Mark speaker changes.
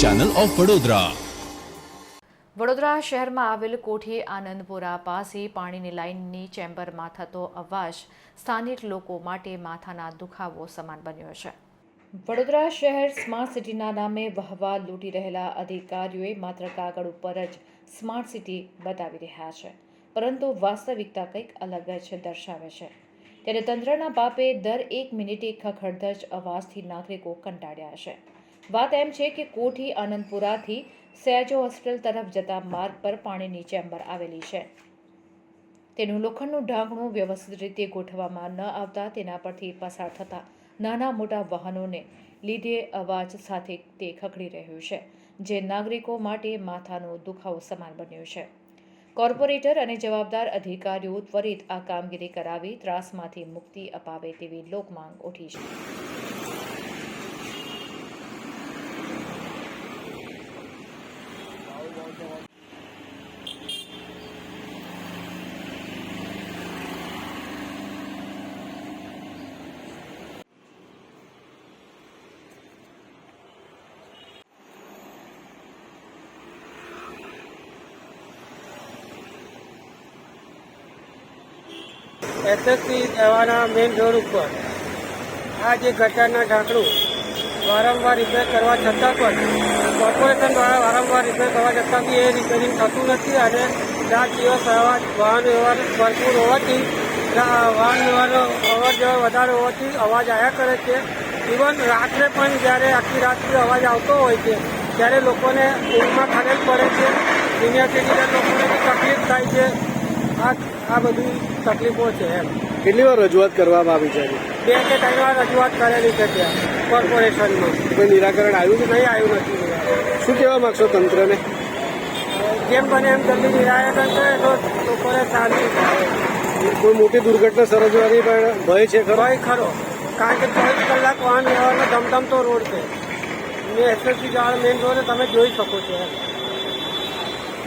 Speaker 1: Channel of Vadodara
Speaker 2: Vadodara શહેરમાં આવેલ કોઠી આનંદપુરા પાસે પાણીની લાઇનની ચેમ્બરમાં થતો અવાજ સ્થાનિક લોકો માટે માથાના દુખાવો સમાન બન્યો છે. વડોદરા શહેર સ્માર્ટ સિટીના નામે વહવા લૂંટી રહેલા અધિકારીઓએ માત્ર કાગળ ઉપર જ સ્માર્ટ સિટી બતાવી રહ્યા છે, પરંતુ વાસ્તવિકતા કંઈક અલગ જ દર્શાવે છે. ત્યારે તંત્રના પાપે દર એક મિનિટે ખખડધજ અવાજથી નાગરિકો કંટાળ્યા છે વાત એમ છે કે કોઠી આનંદપુરાથી સયાજો હોસ્પિટલ તરફ જતા માર્ગ પર પાણીની ચેમ્બર આવેલી છે. તેનું લોખંડનું ઢાંકણું વ્યવસ્થિત રીતે ગોઠવવામાં ન આવતા તેના પરથી પસાર થતા નાના મોટા વાહનોને લીધે અવાજ સાથે તે ખખડી રહ્યું છે, જે નાગરિકો માટે માથાનો દુખાવો સમાન બન્યો છે. કોર્પોરેટર અને જવાબદાર અધિકારીઓ ત્વરિત આ કામગીરી કરાવી ત્રાસમાંથી મુક્તિ અપાવે તેવી લોકમાંગ ઉઠી છે.
Speaker 3: એસએસસી દવાના મેઇન રોડ ઉપર. આ જે ગટરના ઢાંકણું વારંવાર રિપેર કરવા છતાં પણ કોર્પોરેશન દ્વારા વારંવાર રિપેર કરવા છતાં બી એ રિપેરિંગ થતું નથી અને રાત દિવસ વાહન વ્યવહાર ભરપૂર હોવાથી વાહન વ્યવહારનો અવાજ વધારે હોવાથી અવાજ આવ્યા કરે છે. ઇવન રાત્રે પણ જ્યારે આખી રાતથી અવાજ આવતો હોય છે, ત્યારે લોકોને ઊંઘમાં ખલેલ પડે છે. સિનિયર સિટીઝન લોકોને તકલીફ થાય છે. આ આ બધી તકલીફો છે એમ.
Speaker 4: કેટલી વાર રજૂઆત કરવામાં આવી છે?
Speaker 3: બે કે ત્રણ વાર રજૂઆત કરેલી છે ત્યાં કોર્પોરેશનમાં.
Speaker 4: કોઈ નિરાકરણ આવ્યું કે
Speaker 3: નહીં આવ્યું નથી
Speaker 4: શું કહેવા માંગશો તંત્રને?
Speaker 3: જેમ બને એમ જલ્દી નિરાકરણ કરે તો લોકોને શાંતિ
Speaker 4: કોઈ મોટી દુર્ઘટના સર્જવાની પણ ભય છે ખરો?
Speaker 3: ભય ખરો. કારણ કે ચોવીસ કલાક વાહન વ્યવહારનો ધમધમતો રોડ છે. મેં એસએસસી જાળ મેઇન રોડ તમે જોઈ શકો છો એમ.